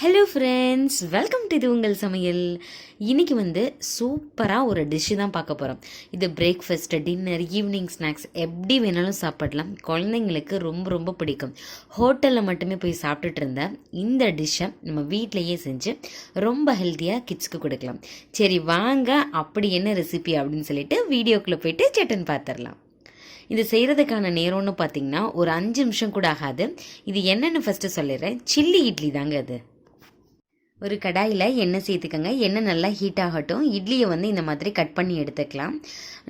Hello friends welcome to இது உங்கள் சமையல். இன்னைக்கு வந்து சூப்பராக ஒரு டிஷ்ஷு தான் பார்க்க போகிறோம் இது பிரேக்ஃபாஸ்ட் டின்னர் ஈவினிங் ஸ்நாக்ஸ் எப்படி வேணாலும் சாப்பிடலாம். குழந்தைங்களுக்கு ரொம்ப ரொம்ப பிடிக்கும். ஹோட்டலில் மட்டுமே போய் சாப்பிட்டுட்டு இருந்த இந்த டிஷ்ஷை நம்ம வீட்டிலையே செஞ்சு ரொம்ப ஹெல்த்தியாக கிட்ஸ்க்கு கொடுக்கலாம். சரி வாங்க அப்படி என்ன ரெசிபி அப்படின்னு சொல்லிட்டு வீடியோக்குள்ளே போயிட்டு சட்டன் பார்த்துடலாம் இது செய்கிறதுக்கான நேரம்னு பார்த்தீங்கன்னா ஒரு அஞ்சு நிமிஷம் கூட ஆகாது. இது என்னென்னு ஃபஸ்ட்டு சொல்லிடுறேன். சில்லி இட்லி தாங்க அது. ஒரு கடாயில் எண்ணெய் சேர்த்துக்கோங்க. எண்ணெய் நல்லா ஹீட் ஆகட்டும். இட்லியை வந்து இந்த மாதிரி கட் பண்ணி எடுத்துக்கலாம்.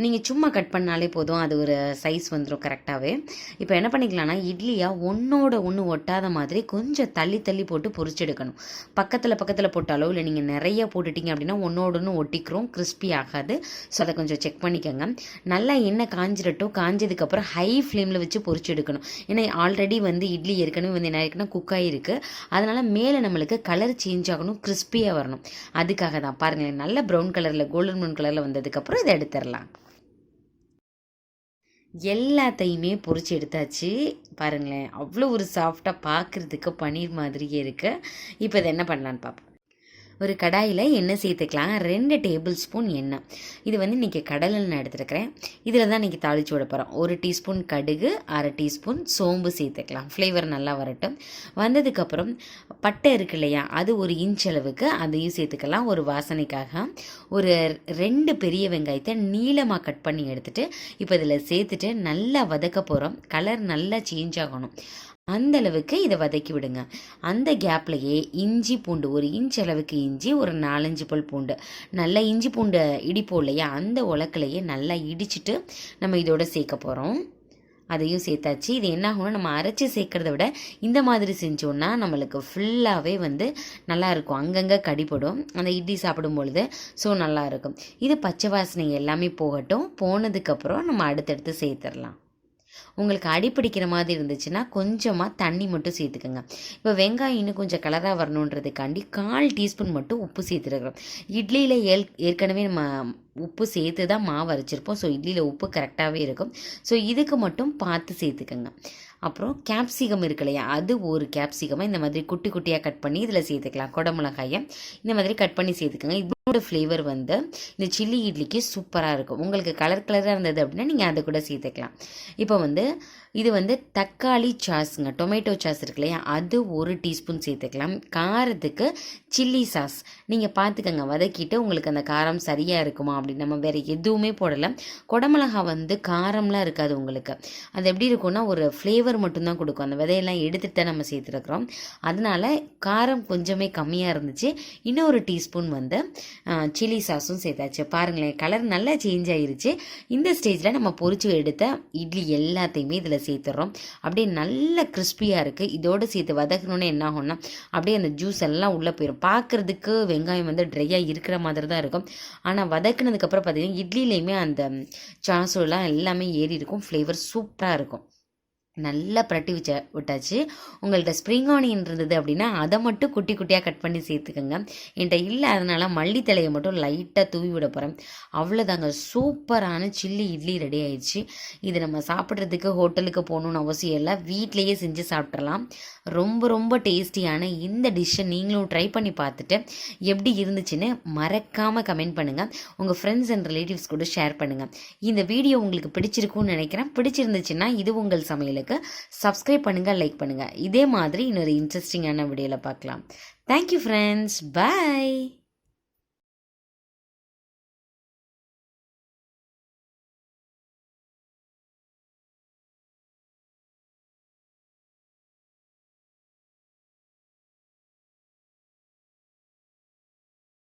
நீங்கள் சும்மா கட் பண்ணாலே போதும். அது ஒரு சைஸ் வந்துடும் கரெக்டாகவே இப்போ என்ன பண்ணிக்கலாம்னா இட்லியாக ஒன்றோட ஒன்று ஒட்டாத மாதிரி கொஞ்சம் தள்ளி தள்ளி போட்டு பொறிச்செடுக்கணும் பக்கத்தில் பக்கத்தில் போட்டாலோ இல்லை நீங்கள் நிறைய போட்டுட்டீங்க அப்படின்னா ஒன்றோட ஒன்று ஒட்டிக்கிறோம். கிறிஸ்பி ஆகாது. ஸோ அதை கொஞ்சம் செக் பண்ணிக்கோங்க. நல்லா எண்ணெய் காஞ்சிடட்டும் காஞ்சதுக்கப்புறம் ஹை ஃப்ளேமில் வச்சு பொரிச்சு எடுக்கணும் ஏன்னா ஆல்ரெடி வந்து இட்லி ஏற்கனவே வந்து என்ன இருக்குன்னா குக் ஆகிருக்கு அதனால் மேலே நம்மளுக்கு கலர் சேஞ்ச் ஆகும் ஆகணும் கிறிஸ்பியாக வரணும். அதுக்காக தான் பாருங்களேன் நல்ல ப்ரௌன் கலரில் கோல்டன் ப்ரௌன் கலரில் வந்ததுக்கப்புறம் இதை எடுத்துடலாம். எல்லாத்தையுமே பொறிச்சு எடுத்தாச்சு. பாருங்களேன் அவ்வளோ ஒரு சாஃப்டாக பார்க்குறதுக்கு பன்னீர் மாதிரியே இருக்குது இப்போ இதை என்ன பண்ணலான்னு பார்ப்போம் ஒரு கடாயில் எண்ணெய் சேர்த்துக்கலாம். ரெண்டு டேபிள் ஸ்பூன் எண்ணெய். இது வந்து இன்றைக்கி கடலில் நான் எடுத்துருக்கிறேன். இதில் தான் இன்றைக்கி தாளித்து விட போகிறோம் ஒரு டீஸ்பூன் கடுகு அரை டீஸ்பூன் சோம்பு சேர்த்துக்கலாம். ஃப்ளேவர் நல்லா வரட்டும். வந்ததுக்கப்புறம் பட்டை இருக்கு இல்லையா? அது ஒரு இன்ச் அளவுக்கு அதையும் சேர்த்துக்கலாம். ஒரு வாசனைக்காக. ஒரு ரெண்டு பெரிய வெங்காயத்தை நீளமாக கட் பண்ணி எடுத்துகிட்டு இப்போ இதில் சேர்த்துட்டு நல்லா வதக்க போகிறோம் கலர் நல்லா சேஞ்ச் ஆகணும். அந்த அளவுக்கு இதை வதக்கி விடுங்க. அந்த கேப்லையே இஞ்சி பூண்டு ஒரு இன்ச் அளவுக்கு இஞ்சி ஒரு நாலஞ்சு பல் பூண்டு. நல்லா இஞ்சி பூண்டு இடிப்போம் இல்லையா? அந்த உலக்கிலையே நல்லா இடிச்சிட்டு நம்ம இதோட சேர்க்க போகிறோம் அதையும் சேர்த்தாச்சு. இது என்ன ஆகும்னா நம்ம அரைச்சி சேர்க்கறத விட இந்த மாதிரி செஞ்சோன்னா நம்மளுக்கு ஃபுல்லாகவே வந்து நல்லாயிருக்கும் அங்கங்கே கடிப்படும் அந்த இட்லி சாப்பிடும் பொழுது ஸோ நல்லாயிருக்கும் இது பச்சை வாசனை எல்லாமே போகட்டும். போனதுக்கப்புறம் நம்ம அடுத்தடுத்து சேர்த்துடலாம். உங்களுக்கு அடிப்பிடிக்கிற மாதிரி இருந்துச்சுன்னா கொஞ்சமாக தண்ணி மட்டும் சேர்த்துக்கோங்க. இப்போ வெங்காயம் இன்னும் கொஞ்சம் கலராக வரணுன்றதுக்காண்டி கால் டீஸ்பூன் மட்டும் உப்பு சேர்த்துருக்குறோம் இட்லியில் ஏல் ஏற்கனவே நம்ம உப்பு சேர்த்து தான் மாவு அரைச்சிருப்போம். ஸோ இட்லியில் உப்பு கரெக்டாகவே இருக்கும். ஸோ இதுக்கு மட்டும் பார்த்து சேர்த்துக்கோங்க. அப்புறம் கேப்சிகம் இருக்கு இல்லையா? அது ஒரு கேப்சிகமை இந்த மாதிரி குட்டி குட்டியாக கட் பண்ணி இதில் சேர்த்துக்கலாம். குடமிளகாயை இந்த மாதிரி கட் பண்ணி சேர்த்துக்கோங்க. இதோட ஃப்ளேவர் வந்து இந்த சில்லி இட்லிக்கு சூப்பராக இருக்கும். உங்களுக்கு கலர் கலராக இருந்தது அப்படின்னா நீங்கள் அதை கூட சேர்த்துக்கலாம். இப்போ வந்து இது வந்து தக்காளி சாஸ்ங்க. டொமேட்டோ சாஸ் இருக்கு இல்லையா? அது ஒரு டீஸ்பூன் சேர்த்துக்கலாம். காரத்துக்கு சில்லி சாஸ். நீங்கள் பார்த்துக்கங்க வதக்கிட்டு உங்களுக்கு அந்த காரம் சரியாக இருக்குமா அப்படின்னு நம்ம வேறு எதுவுமே போடலை. குடமிளகா வந்து காரம்லாம் இருக்காது உங்களுக்கு. அது எப்படி இருக்கும்னா ஒரு ஃப்ளேவர் மட்டும்தான் கொடுக்கும். அந்த விதையெல்லாம் எடுத்துகிட்டு தான் நம்ம சேர்த்துருக்குறோம். அதனால காரம் கொஞ்சமே கம்மியாக இருந்துச்சு. இன்னொரு டீஸ்பூன் வந்து சில்லி சாஸும் சேர்த்தாச்சு. பாருங்களேன் கலர் நல்லா சேஞ்ச் ஆயிருச்சு. இந்த ஸ்டேஜில் நம்ம பொறிச்சு எடுத்த இட்லி எல்லாத்தையுமே இதில் சேர்த்துறோம். அப்படியே நல்ல கிறிஸ்பியாக இருக்குது இதோடு சேர்த்து வதக்கணுன்னு என்ன ஆகும்னா அப்படியே அந்த ஜூஸ் எல்லாம் உள்ளே போயிடும் பார்க்குறதுக்கு வெங்காயம் வந்து ட்ரையாக இருக்கிற மாதிரி தான் இருக்கும். ஆனால் வதக்குனதுக்கப்புறம் பார்த்திங்கன்னா இட்லிலையுமே அந்த சாசோலாம் எல்லாமே ஏறி இருக்கும். ஃப்ளேவர் சூப்பராக இருக்கும். நல்லா பிரட்டி வச்ச விட்டாச்சு. உங்கள்கிட்ட ஸ்ப்ரிங் ஆனியன் இருந்தது அப்படின்னா அதை மட்டும் குட்டி குட்டியாக கட் பண்ணி சேர்த்துக்கோங்க. என்கிட்ட இல்லை அதனால் மல்லி தலையை மட்டும் லைட்டாக தூவி விட போகிறேன் அவ்வளோதாங்க சூப்பரான சில்லி இட்லி ரெடி ஆயிடுச்சு. இது நம்ம சாப்பிட்றதுக்கு ஹோட்டலுக்கு போகணுன்னு அவசியம் இல்லை. வீட்லேயே செஞ்சு சாப்பிட்றலாம் ரொம்ப ரொம்ப டேஸ்டியான இந்த டிஷ்ஷை நீங்களும் ட்ரை பண்ணி பார்த்துட்டு எப்படி இருந்துச்சுன்னு மறக்காமல் கமெண்ட் பண்ணுங்கள் உங்கள் ஃப்ரெண்ட்ஸ் அண்ட் ரிலேட்டிவ்ஸ் கூட ஷேர் பண்ணுங்கள் இந்த வீடியோ உங்களுக்கு பிடிச்சிருக்கும்னு நினைக்கிறேன். பிடிச்சிருந்துச்சுன்னா இது உங்கள் சமையலுக்கு. சப்ஸ்கிரைப் பண்ணுங்கள் லைக் பண்ணுங்கள் இதே மாதிரி இன்னொரு இன்ட்ரெஸ்டிங்கான வீடியோவில் பார்க்கலாம். Thank you friends bye